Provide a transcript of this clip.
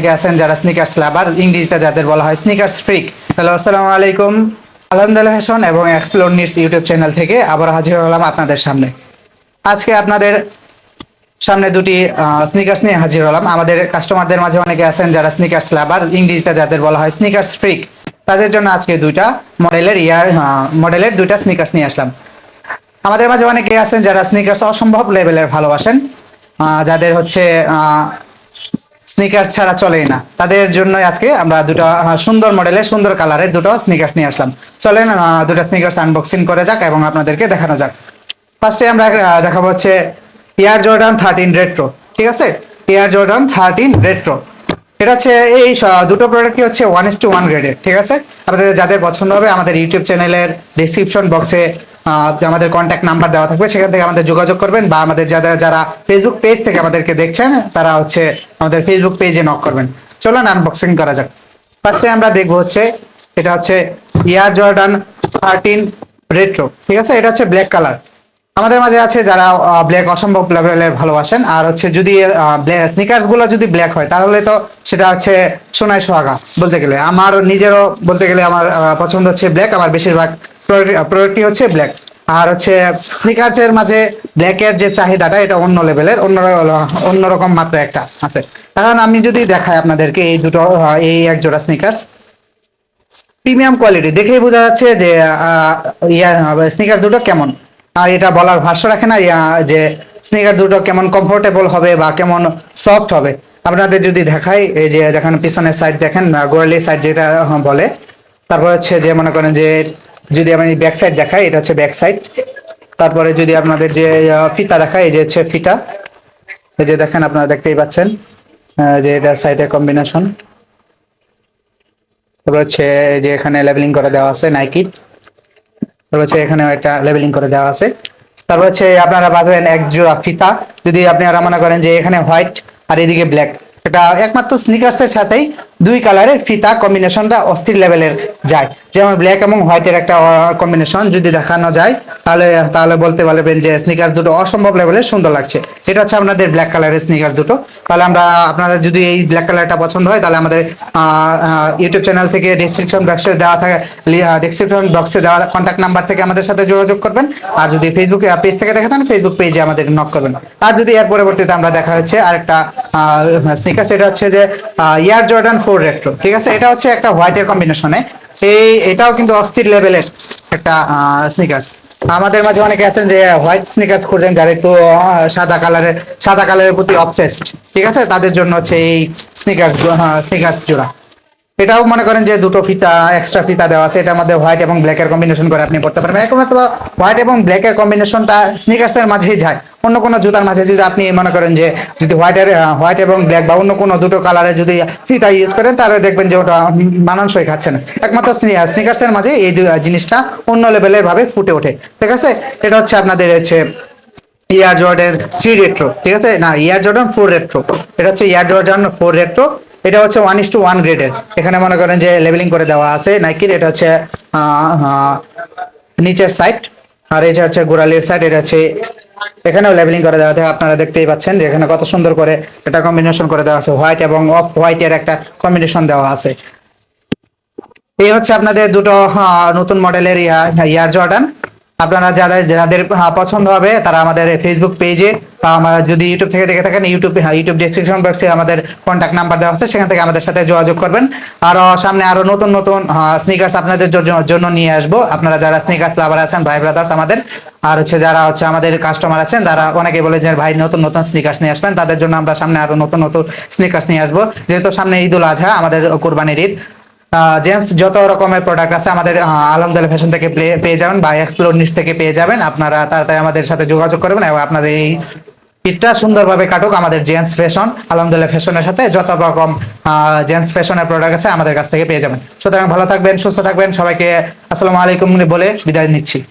অনেকে আছেন যারা স্নিকার্স লাভার ইংরেজিতে যাদের বলা হয় স্নিকার্স ফ্রিক হ্যালো, আসসালামু আলাইকুম। আলহামদুলিল্লাহ ফ্যাশন এবং এক্সপ্লোর নিটস ইউটিউব চ্যানেল থেকে আবার হাজির হলাম আপনাদের সামনে। আজকে আপনাদের সামনে দুটি স্নিকার্স নিয়ে হাজির হলাম। আমাদের কাস্টমারদের মাঝে অনেকে আছেন যারা স্নিকার্স লাভার ইংরেজিতে যাদের বলা হয় স্নিকার্স ফ্রিক তাদের জন্য আজকে দুইটা মডেলের ইয়ার মডেলের দুইটা স্নিকার্স নিয়ে আসলাম। আমাদের মাঝে অনেকে আছেন যারা স্নিকার্স অসম্ভব লেভেলের ভালোবাসেন। যাদের হচ্ছে স্নিকার ছাড়া চলেই না। তাদের জন্য আজকে আমরা দুটো সুন্দর মডেলের সুন্দর কালারের দুটো স্নিকার্স নিয়ে আসলাম। চলেন দুটো স্নিকার্স আনবক্সিং করে যাক এবং আপনাদেরকে দেখানো যাক। ফার্স্টে আমরা দেখাবো হচ্ছে এয়ার জর্ডান থার্টিন রেট্রো ঠিক আছে? এয়ার জর্ডান থার্টিন রেট্রো এটা হচ্ছে এই দুটো প্রোডাক্টই হচ্ছে ওয়ান ইস টু ওয়ান গ্রেডের ঠিক আছে? আপনাদের যাদের পছন্দ হবে আমাদের ইউটিউব চ্যানেলের ডিসক্রিপশন বক্সে আমাদের কন্ট্যাক্ট নাম্বার দেওয়া থাকবে, সেখান থেকে আমাদের যোগাযোগ করবেন বা আমাদের যারা যারা ফেসবুক পেজ থেকে আমাদেরকে দেখছেন, তারা হচ্ছে আমাদের ফেসবুক পেজে নক করবেন। চলুন আনবক্সিং করা যাক। ফার্স্টে আমরা দেখব হচ্ছে, এটা হচ্ছে ইয়ার জর্ডান থার্টিন রেট্রো ঠিক আছে? এটা হচ্ছে ব্ল্যাক কালার আমাদের মাঝে আছে যারা ব্ল্যাক অসম্ভব লেভেলের ভালোবাসেন, আর হচ্ছে যদি স্নিকার্সগুলো যদি ব্ল্যাক হয়, তাহলে তো সেটা হচ্ছে সোনায় সোহাগা, বলতে গেলে। আমার নিজেরও বলতে গেলে আমার পছন্দ হচ্ছে ব্ল্যাক আমার বেশিরভাগ প্রোডাক্টই হচ্ছে ব্ল্যাক আর হচ্ছে স্নিকার্স এর মাঝে ব্ল্যাকের যে চাহিদাটা, এটা অন্য লেভেলের অন্য অন্যরকম মাত্রা একটা আছে। এখন আমি যদি দেখাই আপনাদেরকে এই দুটো এই এক জোড়া স্নিকার্স প্রিমিয়াম কোয়ালিটি দেখেই বোঝা যাচ্ছে যে স্নিকার দুটো কেমন। আর এটা বলার ভাষ্য রাখে না যে স্নিকার দুটো কেমন কমফোর্টেবল হবে বা কেমন সফট হবে। আপনাদের যদি দেখাই, এই যে দেখেন পিছনের সাইড দেখেন গোড়ালি সাইড যেটা বলে, তারপর হচ্ছে যে মনে করেন যে যদি আমি ব্যাক সাইড দেখাই, এটা হচ্ছে ব্যাক সাইড তারপরে যদি আপনাদের যে ফিতা দেখাই, এই যে হচ্ছে ফিতা। এই যে দেখেন, আপনারা দেখতেই পাচ্ছেন যে এটা সাইডের কম্বিনেশন তারপর হচ্ছে যে এখানে লেবেলিং করে দেওয়া আছে নাইকি তারপর হচ্ছে এখানে একটা লেবেলিং করে দেওয়া আছে। তারপর হচ্ছে, আপনারা বাজবেন এক জোড়া ফিতা। যদি আপনারা মনে করেন যে এখানে হোয়াইট আর এদিকে ব্ল্যাক এটা একমাত্র স্নিকার্সের সাথেই দুই কালারের ফিতা কম্বিনেশনটা অস্থির লেভেলের যায়। যেমন ব্ল্যাক এবং হোয়াইটের একটা কম্বিনেশন যদি দেখানো যায়, তাহলে তাহলে বলতে পারবেন যে স্নিকার্স দুটো অসম্ভব লেভেলের সুন্দর লাগছে। এটা হচ্ছে আপনাদের ব্ল্যাক কালারের স্নিকার্স দুটো। তাহলে আমরা আপনারা যদি এই ব্ল্যাক কালারটা পছন্দ হয়, তাহলে আমাদের ইউটিউব চ্যানেল থেকে ডিসক্রিপশন বক্সে দেওয়া থাকে ডিসক্রিপশন বক্সে দেওয়া কন্ট্যাক্ট নাম্বার থেকে আমাদের সাথে যোগাযোগ করবেন। আর যদি ফেসবুক পেজ থেকে দেখে থাকেন ফেসবুক পেজে আমাদের নক করবেন। আর যদি এর পরবর্তীতে আমরা দেখা হচ্ছে আরেকটা স্নিকার্স এটা হচ্ছে যে ইয়ার জর্ডান ফোর রেট্রো ঠিক আছে? এটা হচ্ছে একটা হোয়াইটের কম্বিনেশনে এই, এটাও কিন্তু অস্থির লেভেলের একটা স্নিকার্স আমাদের মাঝে অনেকে আছেন যে হোয়াইট স্নিকার্স খুঁজছেন, যারা একটু সাদা কালারের সাদা কালারের প্রতি অবসেসড ঠিক আছে? তাদের জন্য হচ্ছে এই স্নিকার্স স্নিকার্স জোড়া। এটাও মনে করেন যে দুটো ফিতা এক্সট্রা ফিতা দেওয়া আছে। এটার মধ্যে হোয়াইট এবং ব্ল্যাকের কম্বিনেশন করে আপনি পড়তে পারবেন। একমাত্র হোয়াইট এবং ব্ল্যাকের কম্বিনেশনটা স্নিকার্সের মাঝেই যায়। অন্য কোনো জুতার মাঝে যদি আপনি মনে করেন যে যদি হোয়াইটের হোয়াইট এবং ব্ল্যাক বা অন্য কোনো দুটো কালারে যদি ফিতা ইউজ করেন, তাহলে দেখবেন যে ওটা মানানসই খাচ্ছে না একমাত্র স্নিকার্সের মাঝে এই জিনিসটা অন্য লেভেলের ভাবে ফুটে ওঠে। ঠিক আছে? এটা হচ্ছে আপনাদের হচ্ছে ইয়ার জর্ডান থ্রি রেট্রো ঠিক আছে? না ইয়ার জর্ডান ফোর রেট্রো এটা হচ্ছে ইয়ার জর্ডান ফোর রেট্রো এটা হচ্ছে ওয়ান ইস টু ওয়ান গ্রেডের এখানে মনে করেন যে লেবেলিং করে দেওয়া আছে নাইকির এটা হচ্ছে নিচের সাইড আর এটা হচ্ছে গোড়ালির সাইড এটা হচ্ছে এখানেও লেভেলিং করে দেওয়া থাকে আপনারা দেখতেই পাচ্ছেন যে এখানে কত সুন্দর করে এটা কম্বিনেশন করে দেওয়া আছে হোয়াইট এবং অফ হোয়াইটের একটা কম্বিনেশন দেওয়া আছে। এই হচ্ছে আপনাদের দুটো আহ, নতুন মডেলের ইয়ার জর্ডান। আপনারা যাদের যাদের পছন্দ হবে, তারা আমাদের ফেসবুক পেজে যদি ইউটিউব থেকে দেখে থাকেন ইউটিউব ইউটিউব ডিসক্রিপশন বক্সে আমাদের কন্ট্যাক্ট নাম্বার দেওয়া আছে, সেখান থেকে আমাদের সাথে যোগাযোগ করবেন। আরও সামনে আরও নতুন নতুন স্নিকার্স আপনাদের জন্য নিয়ে আসব। আপনারা যারা স্নিকার্স লাভার আছেন, ভাই ব্রাদার্স আমাদের, আর হচ্ছে যারা হচ্ছে আমাদের কাস্টমার আছেন, তারা অনেকে বলে যে, ভাই, নতুন নতুন স্নিকার্স নিয়ে আসবেন। তাদের জন্য আমরা সামনে আরও নতুন নতুন স্নিকার্স নিয়ে আসব। যেহেতু সামনে ঈদুল আজহা আমাদের কোরবানির ঈদ। জেন্টস যত রকমের প্রোডাক্ট আছে আমাদের আলহামদুলিল্লাহ ফ্যাশন থেকে পেয়ে- যাবেন বা এক্সপ্লোর নিচ থেকে পেয়ে যাবেন। আপনারা তাড়াতাড়ি আমাদের সাথে যোগাযোগ করবেন এবং আপনাদের এই ঈদটা সুন্দরভাবে কাটুক আমাদের জেন্টস ফ্যাশন আলহামদুলিল্লাহ ফ্যাশনের সাথে যত রকম জেন্টস ফ্যাশনের প্রোডাক্ট আছে আমাদের কাছ থেকে পেয়ে যাবেন। সুতরাং ভালো থাকবেন, সুস্থ থাকবেন, সবাইকে আসসালামু আলাইকুম বলে বিদায় নিচ্ছি।